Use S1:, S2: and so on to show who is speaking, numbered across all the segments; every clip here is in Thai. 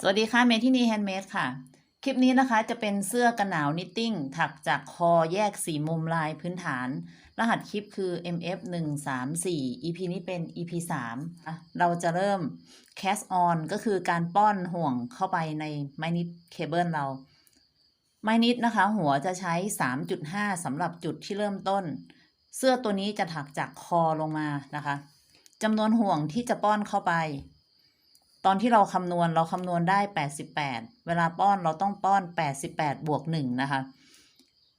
S1: สวัสดีค่ะเมที่นี่แฮนด์เมดค่ะ คลิปนี้นะคะจะเป็นเสื้อกันหนาวนิตติ้งถักจากคอแยกสีมุมลายพื้นฐาน รหัสคลิปคือ MF 1 3 4 EP นี้เป็น EP 3 เราจะเริ่ม cast on ก็คือการป้อนห่วงเข้าไปในไม้นิดเคเบิลเรา ไม้นิดนะคะ หัวจะใช้ 3.5สำหรับจุดที่เริ่มต้น เสื้อตัวนี้จะถักจากคอลงมานะคะจำนวนห่วงที่จะป้อนเข้าไป ตอนที่เราคำนวณเราคำนวณได้ 88 เวลาป้อนเราต้องป้อน 88 บวก 1 นะคะ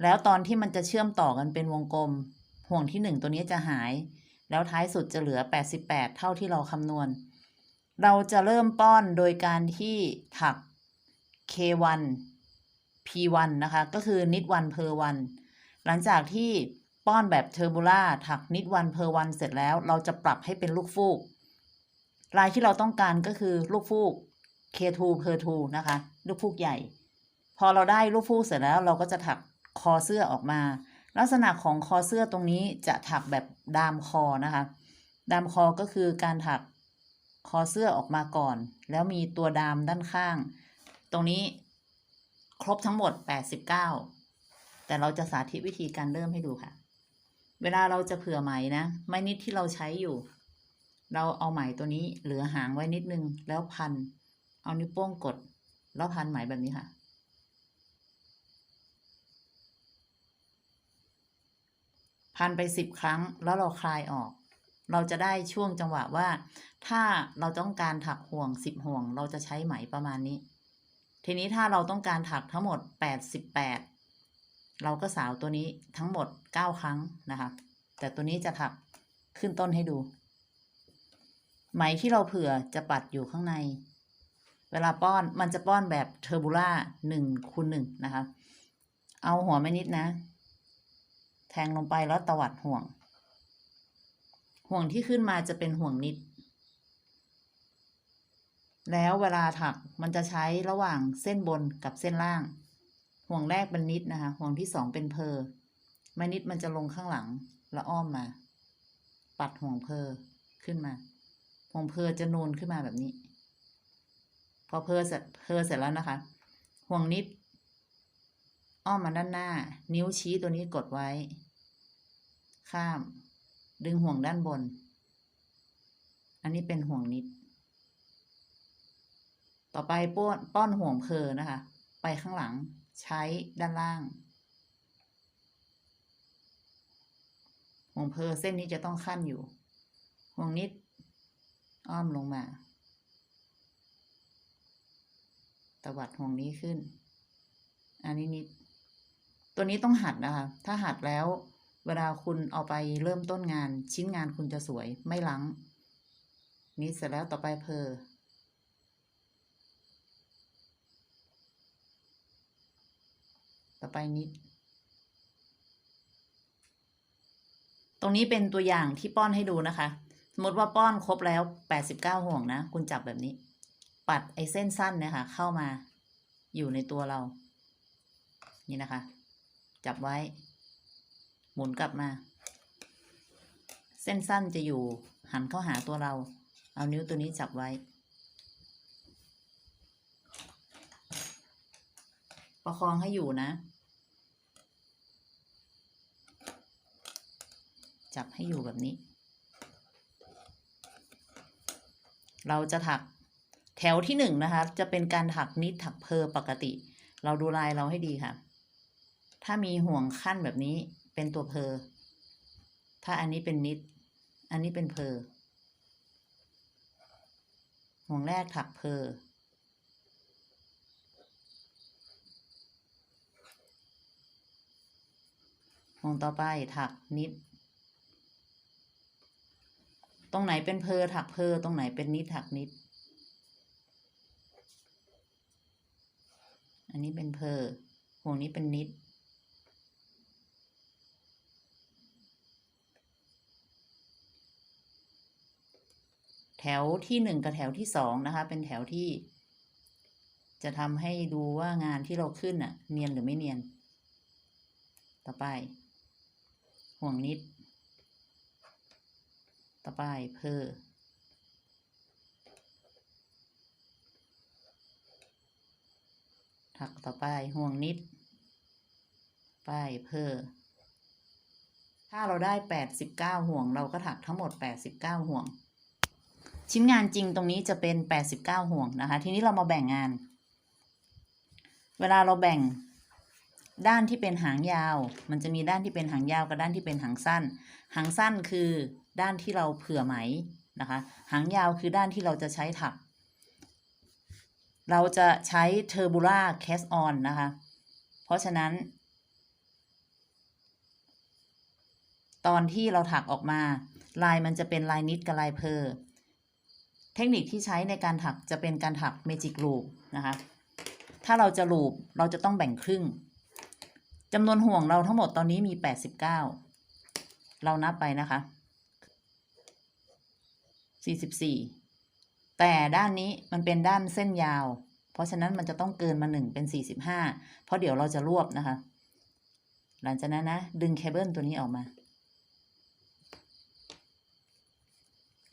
S1: แล้วตอนที่มันจะเชื่อมต่อกันเป็นวงกลม ห่วงที่ 1 ตัวนี้จะหาย แล้วท้ายสุดจะเหลือ 88 เท่าที่เราคำนวณ เราจะเริ่มป้อนโดยการที่ถัก K1 P1 นะคะ ก็คือนิดวันเพอวันหลังจากที่ป้อนแบบเทอร์บูล่าถักนิดวันเพอวันเสร็จแล้ว เราจะปรับให้เป็นลูกฟูก ลายที่เราต้องการก็คือลูกฟูก K2 per 2นะคะ ลูกฟูกใหญ่ พอเราได้ลูกฟูกเสร็จแล้วเราก็จะถักคอเสื้อออกมา ลักษณะของคอเสื้อตรงนี้จะถักแบบดามคอนะคะ ดามคอก็คือการถักคอเสื้อออกมาก่อน แล้วมีตัวดามด้านข้าง ตรงนี้ครบทั้งหมด 89 แต่เราจะสาธิตวิธีการเริ่มให้ดูค่ะ เวลาเราจะเผื่อไหมนะ ไม้นิดที่เราใช้อยู่ เราเอาไหมตัวนี้เหลือหางไว้นิดนึง แล้วพัน เอานิ้วโป้งกด แล้วพันไหมแบบนี้ค่ะ พันไปสิบครั้งแล้วเราคลายออก เราจะได้ช่วงจังหวะว่า ถ้าเราต้องการถักห่วงสิบห่วง เราจะใช้ไหมประมาณนี้ ทีนี้ถ้าเราต้องการถักทั้งหมดแปดสิบแปดเราก็สาวตัวนี้ทั้งหมดเก้าครั้งนะคะ แต่ตัวนี้จะถักขึ้นต้นให้ดู ไหมที่เราเผื่อจะปัดอยู่ข้างใน เวลาป้อนมันจะป้อนแบบเทอร์บูล่าหนึ่งคูณหนึ่งนะคะ เอาหัวไม่นิดนะ แทงลงไปแล้วตวัดห่วง ห่วงที่ขึ้นมาจะเป็นห่วงนิด แล้วเวลาถักมันจะใช้ระหว่างเส้นบนกับเส้นล่าง ห่วงแรกเป็นนิดนะคะ ห่วงที่สองเป็นเพอไม้นิดมันจะลงข้างหลังแล้วอ้อมมา ปัดห่วงเพอขึ้นมา ห่วงเพอจะนูนขึ้นมาแบบนี้ พอเพอเสร็จเพอเสร็จแล้วนะคะ ห่วงนิด อ้อมมาด้านหน้า นิ้วชี้ตัวนี้กดไว้ ข้าม ดึงห่วงด้านบน อันนี้เป็นห่วงนิด ต่อไปป้อนป้อนห่วงเพอนะคะ ไปข้างหลังใช้ด้านล่างห่วงเพอเส้นนี้จะต้องขั้นอยู่ ห่วงนิด อ้อมลงมา ตวัดห่วงนี้ขึ้น อันนี้นิด ตัวนี้ต้องหัดนะคะ ถ้าหัดแล้ว เวลาคุณเอาไปเริ่มต้นงาน ชิ้นงานคุณจะสวยไม่ลังนิดเสร็จแล้วต่อไปเพอต่อไปนิด ตรงนี้เป็นตัวอย่างที่ป้อนให้ดูนะคะ สมมติว่าป้อนครบแล้ว89ห่วงนะ คุณจับแบบนี้ ปัดไอ้เส้นสั้นเนี่ยค่ะ เข้ามาอยู่ในตัวเรา นี่นะคะ จับไว้ หมุนกลับมา เส้นสั้นจะอยู่หันเข้าหาตัวเรา เอานิ้วตัวนี้จับไว้ ประคองให้อยู่นะ จับให้อยู่แบบนี้ เราจะถักแถวที่หนึ่งนะคะ จะเป็นการถักนิดถักเพอปกติ เราดูลายเราให้ดีค่ะ ถ้ามีห่วงขั้นแบบนี้เป็นตัวเพอ ถ้าอันนี้เป็นนิด อันนี้เป็นเพอ ห่วงแรกถักเพอ ห่วงต่อไปถักนิด ตรงไหนเป็นเพอถักเพอตรงไหนเป็นนิดถักนิด อันนี้เป็นเพอห่วงนี้เป็นนิด แถวที่หนึ่งกับแถวที่สองนะคะ เป็นแถวที่ จะทำให้ดูว่างานที่เราขึ้นอะเนียนหรือไม่เนียน ต่อไป ห่วงนิด ต่อไปเพอถักต่อไปห่วงนิด ไปเพอถ้าเราได้แปดสิบเก้าห่วง เราก็ถักทั้งหมดแปดสิบเก้าห่วง ชิ้นงานจริงตรงนี้จะเป็นแปดสิบเก้าห่วงนะคะ ทีนี้เรามาแบ่งงาน เวลาเราแบ่งด้านที่เป็นหางยาว มันจะมีด้านที่เป็นหางยาวกับด้านที่เป็นหางสั้น หางสั้นคือ ด้านที่เราเผื่อไหมนะคะ หางยาวคือด้านที่เราจะใช้ถัก เราจะใช้เทอร์บูล่าแคสออนนะคะ เพราะฉะนั้น ตอนที่เราถักออกมา ลายมันจะเป็นลายนิดกับลายเพอร์เทคนิคที่ใช้ในการถักจะเป็นการถักเมจิกลูปนะคะ ถ้าเราจะลูปเราจะต้องแบ่งครึ่งจำนวนห่วงเราทั้งหมดตอนนี้มี 89 เรานับไปนะคะ 44 แต่ด้านนี้มันเป็นด้านเส้นยาว เพราะฉะนั้นมันจะต้องเกินมาหนึ่งเป็น 45 เพราะเดี๋ยวเราจะรวบนะคะ หลังจากนั้นนะ ดึงเคเบิลตัวนี้ออกมา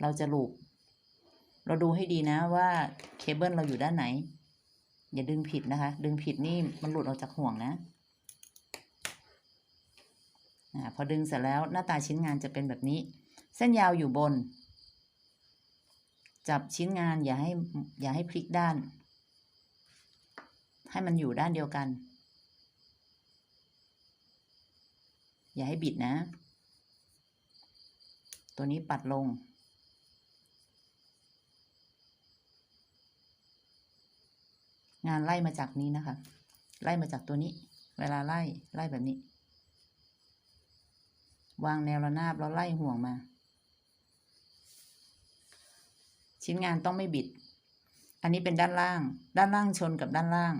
S1: เราจะลูปเราดูให้ดีนะว่าเคเบิลเราอยู่ด้านไหน อย่าดึงผิดนะคะ ดึงผิดนี่มันหลุดออกจากห่วงนะอ่าพอดึงเสร็จแล้วหน้าตาชิ้นงานจะเป็นแบบนี้ เส้นยาวอยู่บน จับชิ้นงานอย่าให้อย่าให้พลิกด้าน ให้มันอยู่ด้านเดียวกัน อย่าให้บิดนะ ตัวนี้ปัดลง งานไล่มาจากนี้นะคะ ไล่มาจากตัวนี้ เวลาไล่ไล่แบบนี้ วางแนวระนาบแล้วไล่ห่วงมา ชิ้นงานต้องไม่บิด อันนี้เป็นด้านล่าง ด้านล่างชนกับด้านล่าง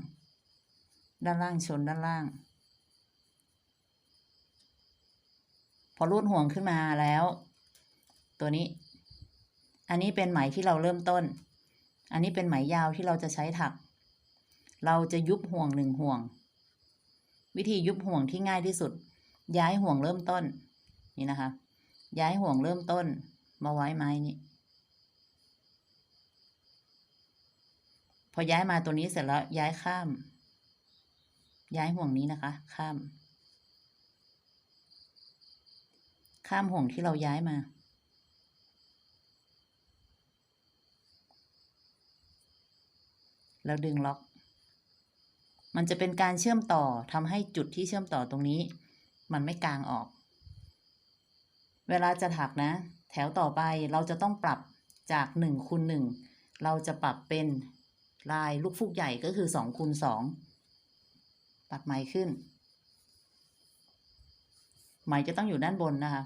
S1: ด้านล่างชนด้านล่าง พอรูดห่วงขึ้นมาแล้ว ตัวนี้ อันนี้เป็นไหมที่เราเริ่มต้น อันนี้เป็นไหมยาวที่เราจะใช้ถัก เราจะยุบห่วงหนึ่งห่วง วิธียุบห่วงที่ง่ายที่สุด ย้ายห่วงเริ่มต้น นี่นะคะ ย้ายห่วงเริ่มต้นมาไว้ไม้นี้ พอย้ายมาตัวนี้เสร็จแล้วย้ายข้าม ย้ายห่วงนี้นะคะ ข้าม ข้ามห่วงที่เราย้ายมา แล้วดึงล็อก มันจะเป็นการเชื่อมต่อทำให้จุดที่เชื่อมต่อตรงนี้ มันไม่กลางออก เวลาจะถักนะ แถวต่อไปเราจะต้องปรับจากหนึ่งคูณหนึ่งเราจะปรับเป็น ลายลูกฟูกใหญ่ก็คือสองคูณสองปัดไหมขึ้น ไหมจะต้องอยู่ด้านบนนะคะ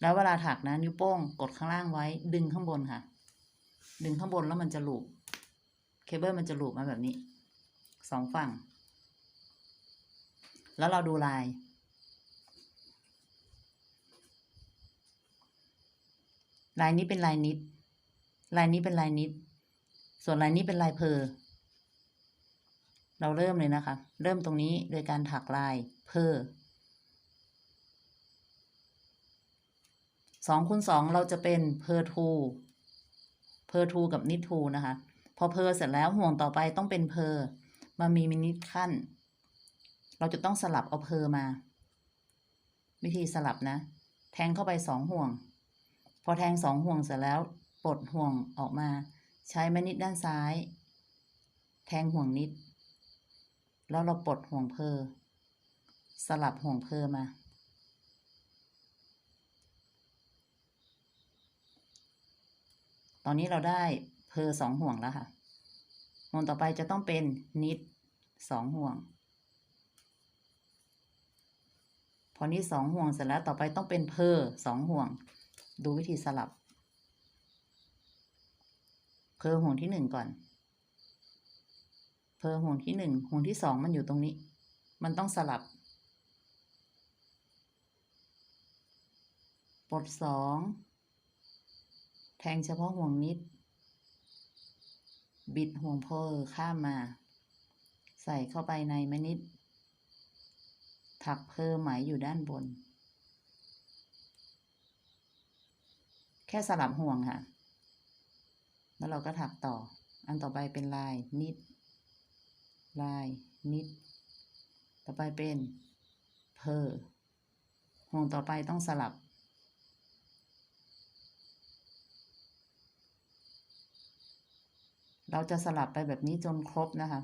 S1: แล้วเวลาถักนะนิ้วโป้งกดข้างล่างไว้ ดึงข้างบนค่ะ ดึงข้างบนแล้วมันจะหลูบเคเบิลมันจะหลูบมาแบบนี้สองฝั่ง แล้วเราดูลาย ลายนี้เป็นลายนิด ลายนี้เป็นลายนิด ส่วนลายนี้เป็นลายเพอเราเริ่มเลยนะคะ เริ่มตรงนี้โดยการถักลายเพอสองคูณสองเราจะเป็นเพอทูเพอทูกับนิดทูนะคะ พอเพอเสร็จแล้วห่วงต่อไปต้องเป็นเพอมามีมินิขั้น เราจะต้องสลับเอาเพอมา วิธีสลับนะ แทงเข้าไปสองห่วง พอแทงสองห่วงเสร็จแล้วปลดห่วงออกมา ใช้ม่นิดด้านซ้าย แทงห่วงนิด แล้วเราปลดห่วงเพอสลับห่วงเพอมา ตอนนี้เราได้เพอสองห่วงแล้วค่ะ ห่วงต่อไปจะต้องเป็นนิดสองห่วง พอนี้สองห่วงเสร็จแล้วต่อไปต้องเป็นเพอสองห่วง ดูวิธีสลับ เพอห่วงที่หนึ่งก่อน เพอห่วงที่หนึ่งห่วงที่สองมันอยู่ตรงนี้ มันต้องสลับ ปลดสองแทงเฉพาะห่วงนิด บิดห่วงเพอข้ามมา ใส่เข้าไปในแม่นิด ถักเพอไหมอยู่ด้านบน แค่สลับห่วงค่ะ แล้วเราก็ถักต่อ อันต่อไปเป็นลายนิด ลายนิด ต่อไปเป็นเพอห่วงต่อไปต้องสลับ เราจะสลับไปแบบนี้จนครบนะคะ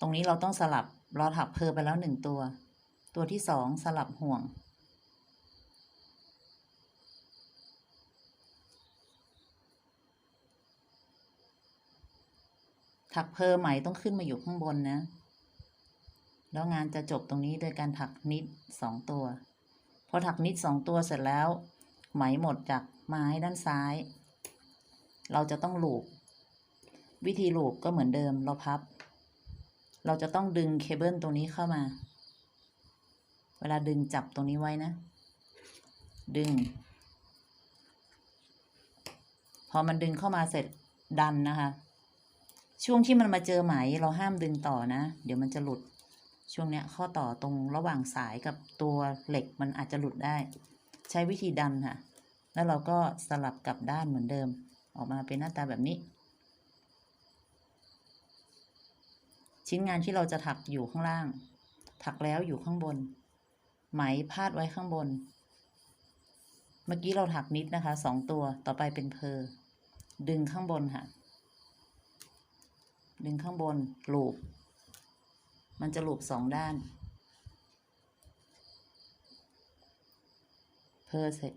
S1: ตรงนี้เราต้องสลับ เราถักเพอไปแล้วหนึ่งตัว ตัวที่สองสลับห่วง ถักเพอไหม่ต้องขึ้นมาอยู่ข้างบนนะ แล้วงานจะจบตรงนี้โดยการถักนิดสองตัว พอถักนิดสองตัวเสร็จแล้ว ไหมหมดจากไม้ด้านซ้าย เราจะต้องลูบวิธีลูบก็เหมือนเดิมเราพับ เราจะต้องดึงเคเบิลตรงนี้เข้ามา เวลาดึงจับตรงนี้ไว้นะ ดึง พอมันดึงเข้ามาเสร็จดันนะคะ ช่วงที่มันมาเจอไหมเราห้ามดึงต่อนะ เดี๋ยวมันจะหลุด ช่วงเนี้ยข้อต่อตรงระหว่างสายกับตัวเหล็กมันอาจจะหลุดได้ ใช้วิธีดันค่ะ แล้วเราก็สลับกลับด้านเหมือนเดิม ออกมาเป็นหน้าตาแบบนี้ ชิ้นงานที่เราจะถักอยู่ข้างล่าง ถักแล้วอยู่ข้างบน ไหมพาดไว้ข้างบน เมื่อกี้เราถักนิดนะคะสองตัวต่อไปเป็นเพอดึงข้างบนค่ะ ดึงข้างบนลูบมันจะลูบสองด้าน เพอเสร็จ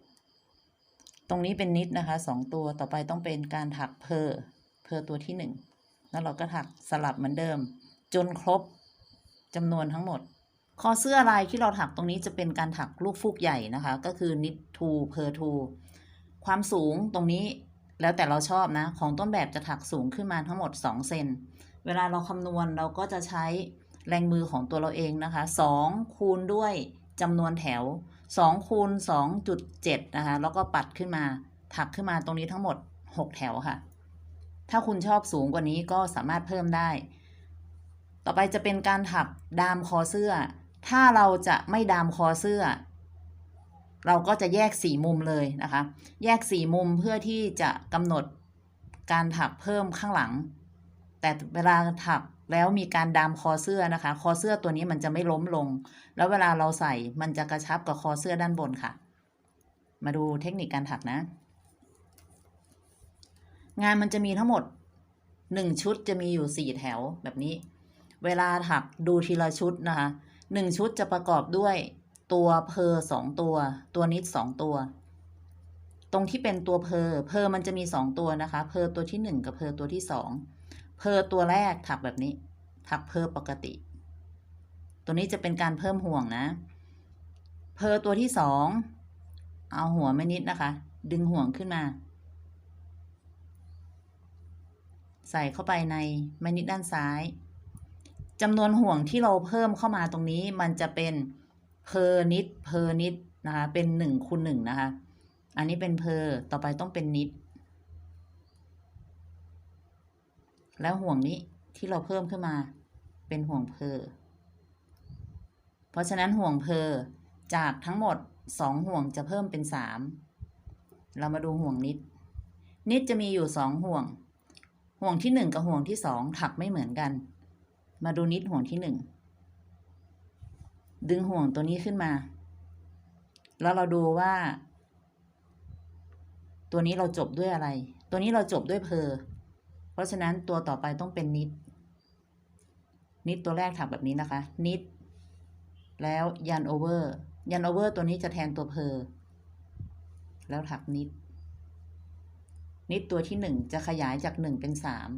S1: ตรงนี้เป็นนิดนะคะสองตัวต่อไปต้องเป็นการถักเพอเพอตัวที่หนึ่งแล้วเราก็ถักสลับเหมือนเดิม จนครบจำนวนทั้งหมด คอเสื้อลายที่เราถักตรงนี้จะเป็นการถักลูกฟูกใหญ่นะคะ ก็คือนิดทูเพอทูความสูงตรงนี้แล้วแต่เราชอบนะ ของต้นแบบจะถักสูงขึ้นมาทั้งหมด 2 เซน เวลาเราคำนวณเราก็จะใช้แรงมือของตัวเราเองนะคะ 2 คูณด้วยจำนวนแถว 2 คูณ 2.7 นะคะ แล้วก็ปัดขึ้นมา ถักขึ้นมาตรงนี้ทั้งหมด 6 แถวค่ะ ถ้าคุณชอบสูงกว่านี้ก็สามารถเพิ่มได้ ต่อไปจะเป็นการถักดามคอเสื้อ ถ้าเราจะไม่ดามคอเสื้อ เราก็จะแยกสี่มุมเลยนะคะ แยกสี่มุมเพื่อที่จะกำหนดการถักเพิ่มข้างหลัง แต่เวลาถักแล้วมีการดามคอเสื้อนะคะ คอเสื้อตัวนี้มันจะไม่ล้มลง แล้วเวลาเราใส่มันจะกระชับกับคอเสื้อด้านบนค่ะ มาดูเทคนิคการถักนะ งานมันจะมีทั้งหมดหนึ่งชุดจะมีอยู่สี่แถวแบบนี้ เวลาถักดูทีละชุดนะคะหนึ่งชุดจะประกอบด้วยตัวเพอสองตัว ตัวนิดสองตัว ตรงที่เป็นตัวเพอเพอมันจะมีสองตัวนะคะ เพอตัวที่หนึ่งกับเพอตัวที่สองเพอตัวแรกถักแบบนี้ ถักเพอปกติ ตัวนี้จะเป็นการเพิ่มห่วงนะ เพอตัวที่สองเอาหัวไม่นิดนะคะ ดึงห่วงขึ้นมา ใส่เข้าไปในแม่นิดด้านซ้าย จำนวนห่วงที่เราเพิ่มเข้ามาตรงนี้มันจะเป็นเพอนิดเพอนิดนะคะ เป็นหนึ่งคูณหนึ่งนะคะ อันนี้เป็นเพอต่อไปต้องเป็นนิด แล้วห่วงนี้ที่เราเพิ่มขึ้นมาเป็นห่วงเพอเพราะฉะนั้นห่วงเพอจากทั้งหมดสองห่วงจะเพิ่มเป็นสามเรามาดูห่วงนิด นิดจะมีอยู่สองห่วง ห่วงที่หนึ่งกับห่วงที่สองถักไม่เหมือนกัน มาดูนิดห่วงที่หนึ่ง ดึงห่วงตัวนี้ขึ้นมา แล้วเราดูว่า ตัวนี้เราจบด้วยอะไร ตัวนี้เราจบด้วยเพอ เพราะฉะนั้นตัวต่อไปต้องเป็นนิด นิดตัวแรกถักแบบนี้นะคะ นิด แล้วยันโอเวอร์ ยันโอเวอร์ตัวนี้จะแทนตัวเพอ แล้วถักนิด นิดตัวที่หนึ่งจะขยายจากหนึ่งเป็นสาม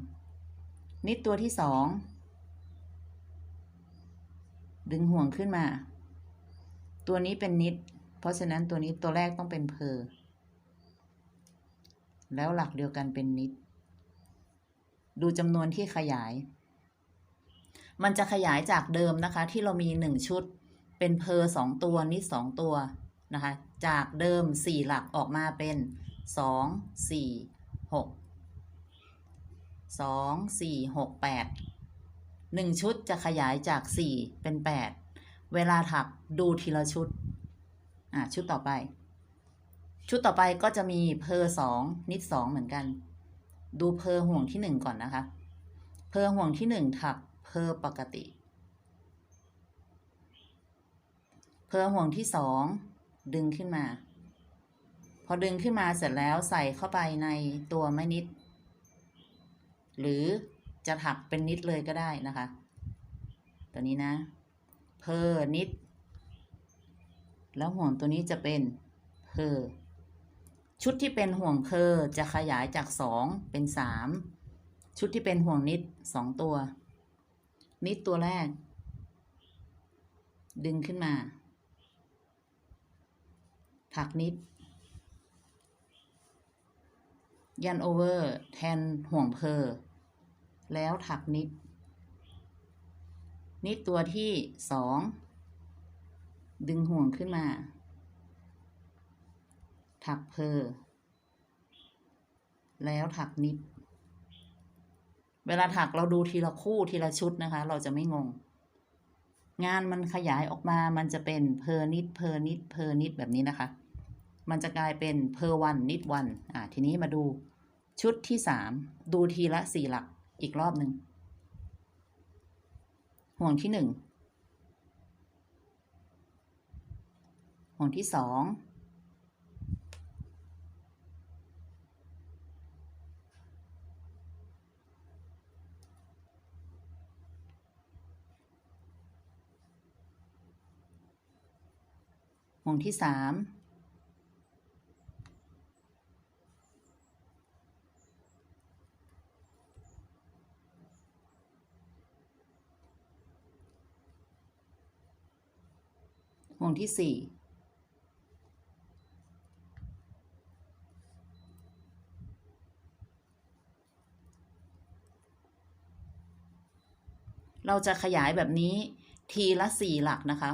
S1: นิดตัวที่สอง ดึงห่วงขึ้นมา ตัวนี้เป็นนิด เพราะฉะนั้นตัวนี้ตัวแรกต้องเป็นเพอแล้วหลักเดียวกันเป็นนิด ดูจำนวนที่ขยาย มันจะขยายจากเดิมนะคะ ที่เรามีหนึ่งชุด เป็นเพอสองตัวนิดสองตัวนะคะ จากเดิมสี่หลักออกมาเป็นสองสี่หกสองสี่หกแปด หนึ่งชุดจะขยายจากสี่เป็นแปดเวลาถักดูทีละชุด อะ ชุดต่อไป ชุดต่อไปก็จะมีเพอสองนิดสองเหมือนกัน ดูเพอห่วงที่หนึ่งก่อนนะคะ เพอห่วงที่หนึ่งถักเพอปกติ เพอห่วงที่สองดึงขึ้นมา พอดึงขึ้นมาเสร็จแล้วใส่เข้าไปในตัวแม่นิด หรือ จะถักเป็นนิดเลยก็ได้นะคะ ตัวนี้นะ เพอนิด แล้วห่วงตัวนี้จะเป็นเพอชุดที่เป็นห่วงเพอจะขยายจากสองเป็นสามชุดที่เป็นห่วงนิดสองตัว นิดตัวแรก ดึงขึ้นมา ถักนิด ยันโอเวอร์ แทนห่วงเพอ แล้วถักนิด นิดตัวที่สองดึงห่วงขึ้นมา ถักเพอแล้วถักนิด เวลาถักเราดูทีละคู่ทีละชุดนะคะ เราจะไม่งง งานมันขยายออกมามันจะเป็นเพอนิดเพอนิดเพอนิดแบบนี้นะคะ มันจะกลายเป็นเพอวันนิดวันอ่าทีนี้มาดูชุดที่สามดูทีละสี่หลัก อีกรอบหนึ่ง ห่วงที่หนึ่ง ห่วงที่สอง ห่วงที่สาม ห่ วงที่สี่เราจะขยายแบบนี้ทีละสี่หลักนะคะ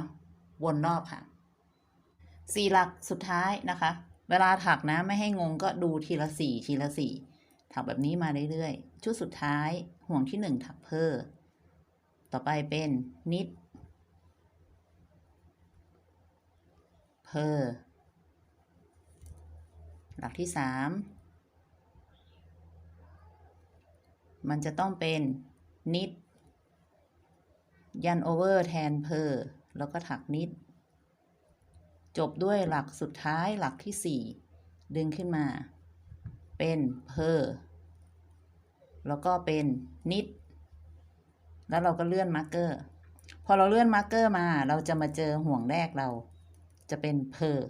S1: วนรอบค่ะสี่หลักสุดท้ายนะคะ เวลาถักนะไม่ให้งงก็ดูทีละสี่ทีละสี่ถักแบบนี้มาเรื่อยๆ ชุดสุดท้ายห่วงที่หนึ่งถักเพิ่มต่อไปเป็นนิด เพอหลักที่สามมันจะต้องเป็นนิด ยันโอเวอร์แทนเพอแล้วก็ถักนิด จบด้วยหลักสุดท้ายหลักที่สี่ดึงขึ้นมา เป็นเพอแล้วก็เป็นนิด แล้วเราก็เลื่อนมาร์กเกอร์ พอเราเลื่อนมาร์กเกอร์มาเราจะมาเจอห่วงแรกเรา จะเป็นเพอ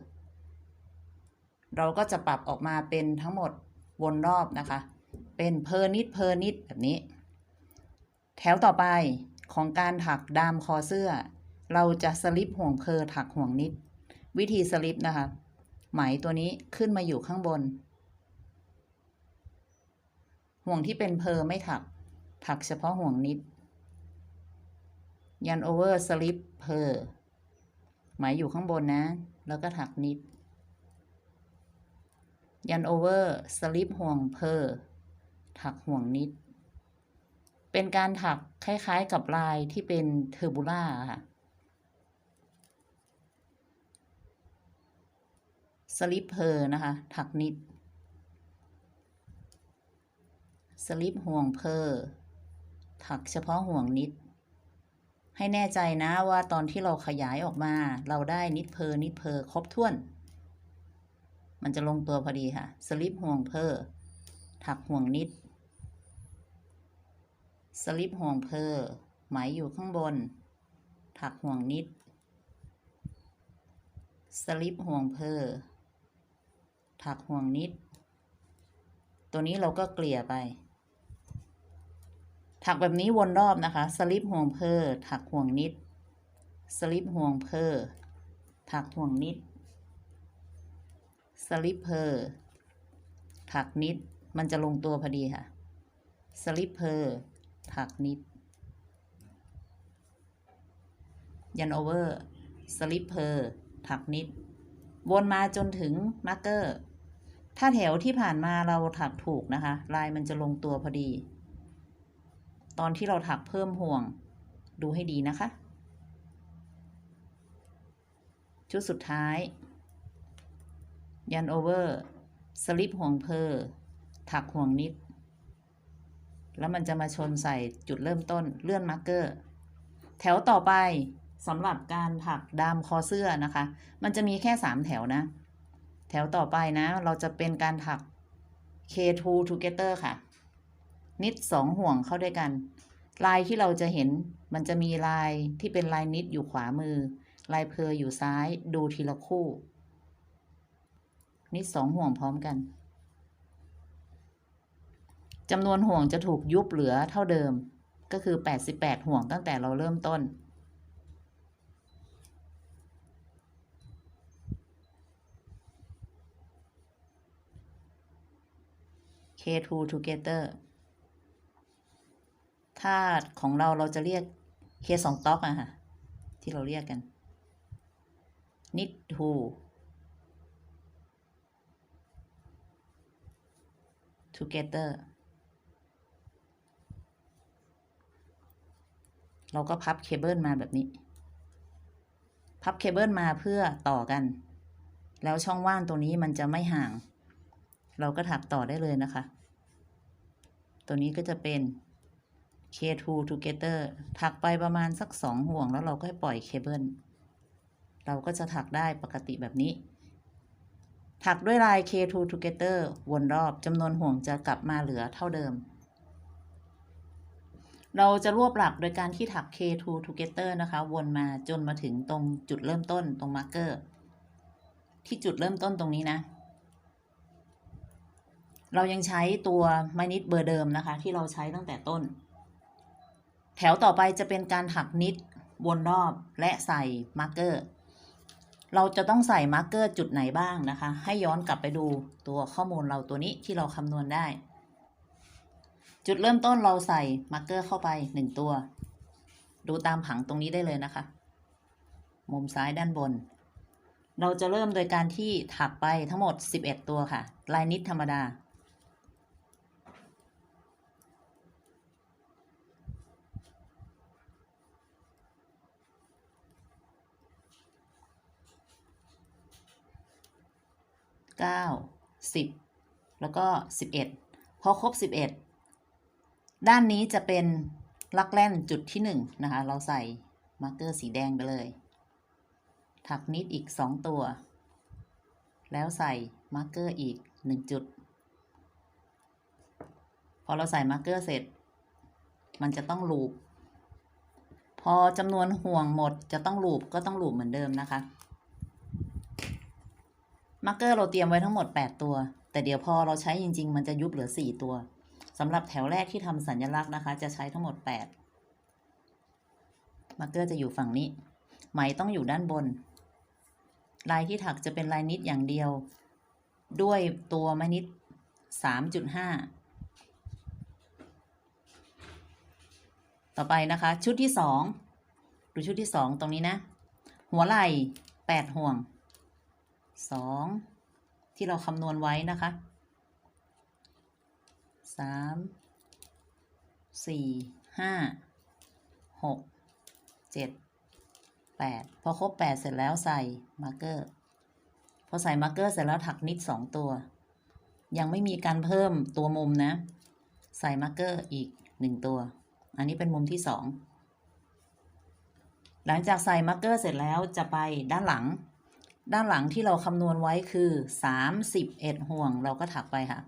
S1: เราก็จะปรับออกมาเป็นทั้งหมดวนรอบนะคะ เป็นเพอนิดเพอนิดแบบนี้ แถวต่อไปของการถักดามคอเสื้อ เราจะสลิปห่วงเพอถักห่วงนิด วิธีสลิปนะคะ ไหมตัวนี้ขึ้นมาอยู่ข้างบน ห่วงที่เป็นเพอไม่ถัก ถักเฉพาะห่วงนิด ยันโอเวอร์สลิปเพอ มายอยู่ข้างบนนะ แล้วก็ถักนิด ยันโอเวอร์สลิปห่วงเพอถักห่วงนิด เป็นการถักคล้ายๆกับลายที่เป็นเทอร์บูล่าค่ะสลิปเพอนะคะ ถักนิด สลิปห่วงเพอถักเฉพาะห่วงนิด ให้แน่ใจนะว่าตอนที่เราขยายออกมา เราได้นิดเพอนิดเพอครบถ้วน มันจะลงตัวพอดีค่ะ สลิปห่วงเพอถักห่วงนิด สลิปห่วงเพอไหมอยู่ข้างบน ถักห่วงนิด สลิปห่วงเพอถักห่วงนิด ตัวนี้เราก็เกลี่ยไป ถักแบบนี้วนรอบนะคะ สลิปห่วงเพอถักห่วงนิด สลิปห่วงเพอถักห่วงนิด สลิปเพอถักนิด มันจะลงตัวพอดีค่ะ สลิปเพอถักนิด ยันโอเวอร์ สลิปเพอถักนิด วนมาจนถึงมาร์กเกอร์ ถ้าแถวที่ผ่านมาเราถักถูกนะคะ ลายมันจะลงตัวพอดี ตอนที่เราถักเพิ่มห่วงดูให้ดีนะคะ ชุดสุดท้าย ยันโอเวอร์ สลิปห่วงเพอถักห่วงนิด แล้วมันจะมาชนใส่จุดเริ่มต้นเลื่อนมาร์กเกอร์ แถวต่อไปสำหรับการถักดามคอเสื้อนะคะ มันจะมีแค่ 3 แถวนะ แถวต่อไปนะ เราจะเป็นการถัก K2 together ค่ะ นิด2ห่วงเข้าด้วยกัน ลายที่เราจะเห็นมันจะมีลายที่เป็นลายนิดอยู่ขวามือ ลายเพออยู่ซ้ายดูทีละคู่ นิดสองห่วงพร้อมกันจำนวนห่วงจะถูกยุบเหลือเท่าเดิม ก็คือ 88 ห่วงตั้งแต่เราเริ่มต้น K2 together ถ้าของเราเราจะเรียก K2 ต๊อกอะค่ะ ที่เราเรียกกัน knit two together เราก็พับเคเบิลมาแบบนี้ พับเคเบิลมาเพื่อต่อกัน แล้วช่องว่างตรงนี้มันจะไม่ห่าง เราก็ถักต่อได้เลยนะคะ ตัวนี้ก็จะเป็น K2 together ถักไปประมาณสักสองห่วงแล้วเราก็ให้ปล่อยเคเบิลเราก็จะถักได้ปกติแบบนี้ ถักด้วยลาย K2 together วนรอบจำนวนห่วงจะกลับมาเหลือเท่าเดิม เราจะรวบหลักโดยการที่ถัก K2 together นะคะ วนมาจนมาถึงตรงจุดเริ่มต้นตรงมาร์กเกอร์ ที่จุดเริ่มต้นตรงนี้นะเรายังใช้ตัวไมนิดเบอร์เดิมนะคะ ที่เราใช้ตั้งแต่ต้น แถวต่อไปจะเป็นการถักนิดวนรอบและใส่มาร์กเกอร์ เราจะต้องใส่มาร์กเกอร์จุดไหนบ้างนะคะ ให้ย้อนกลับไปดูตัวข้อมูลเราตัวนี้ที่เราคำนวณได้ จุดเริ่มต้นเราใส่มาร์กเกอร์เข้าไปหนึ่งตัว ดูตามผังตรงนี้ได้เลยนะคะ มุมซ้ายด้านบน เราจะเริ่มโดยการที่ถักไปทั้งหมด 11 ตัวค่ะ ลายนิดธรรมดา เก้าสิบแล้วก็สิบเอ็ดพอครบสิบเอ็ดด้านนี้จะเป็นลักแล่นจุดที่หนึ่งนะคะ เราใส่มาร์กเกอร์สีแดงไปเลย ถักนิดอีกสองตัว แล้วใส่มาร์กเกอร์อีกหนึ่งจุด พอเราใส่มาร์กเกอร์เสร็จ มันจะต้องลูปพอจำนวนห่วงหมดจะต้องลูปก็ต้องลูปเหมือนเดิมนะคะ มาร์กเกอร์เราเตรียมไว้ทั้งหมด 8 ตัว แต่เดี๋ยวพอเราใช้จริง ๆ มันจะยุบเหลือ 4 ตัวสำหรับแถวแรกที่ทำสัญลักษณ์นะคะ จะใช้ทั้งหมด 8 มาร์กเกอร์จะอยู่ฝั่งนี้ ไหมต้องอยู่ด้านบน ลายที่ถักจะเป็นลายนิดอย่างเดียว ด้วยตัวไม้นิด 3.5ต่อไปนะคะ ชุดที่2ดูชุดที่2ตรงนี้นะ หัวไหล่8ห่วง สองที่เราคำนวณไว้นะคะสามสี่ห้าหกเจ็ดแปดพอครบแปดเสร็จแล้วใส่มาร์กเกอร์ พอใส่มาร์กเกอร์เสร็จแล้วถักนิดสองตัว ยังไม่มีการเพิ่มตัวมุมนะ ใส่มาร์กเกอร์อีกหนึ่งตัว อันนี้เป็นมุมที่สองหลังจากใส่มาร์กเกอร์เสร็จแล้วจะไปด้านหลัง ด้านหลังที่เราคำนวณไว้คือ 31 ห่วงเราก็ถักไปค่ะ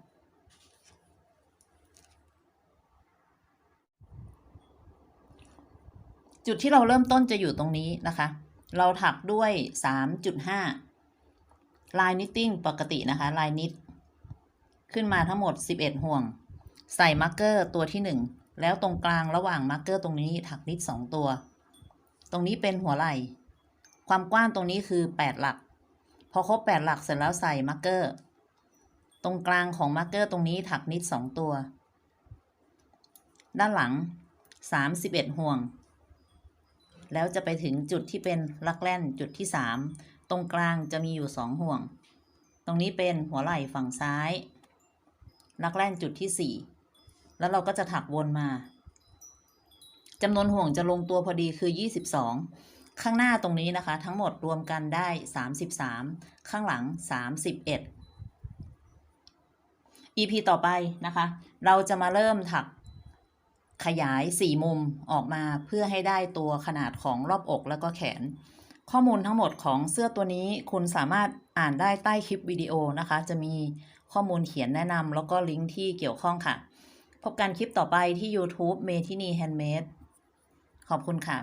S1: จุดที่เราเริ่มต้นจะอยู่ตรงนี้นะคะ เราถักด้วย 3.5 ลายนิตติ้งปกตินะคะ ลายนิดขึ้นมาทั้งหมด 11 ห่วง ใส่มาร์กเกอร์ตัวที่ 1 แล้วตรงกลางระหว่างมาร์กเกอร์ตรงนี้ถักนิด 2 ตัว ตรงนี้เป็นหัวไหล่ความกว้างตรงนี้คือ 8 หลัก อครบ8หลักเสร็จแล้วใส่มาร์กเกอร์ ตรงกลางของมาร์กเกอร์ตรงนี้ถักนิด2ตัว ด้านหลัง31ห่วง แล้วจะไปถึงจุดที่เป็นลักแล่นจุดที่3ตรงกลางจะมีอยู่2ห่วง ตรงนี้เป็นหัวไหล่ฝั่งซ้าย ลักแล่นจุดที่4แล้วเราก็จะถักวนมาจำนวนห่วงจะลงตัวพอดีคือ22 ข้างหน้าตรงนี้นะคะ ทั้งหมดรวมกันได้ 33 ข้างหลัง 31 EP ต่อไปนะคะ เราจะมาเริ่มถักขยาย 4 มุมออกมาเพื่อให้ได้ตัวขนาดของรอบอกแล้วก็แขน ข้อมูลทั้งหมดของเสื้อตัวนี้คุณสามารถอ่านได้ใต้คลิปวิดีโอนะคะ จะมีข้อมูลเขียนแนะนำแล้วก็ลิงก์ที่เกี่ยวข้องค่ะ พบกันคลิปต่อไปที่ YouTube เมทินีแฮนด์เมดขอบคุณค่ะ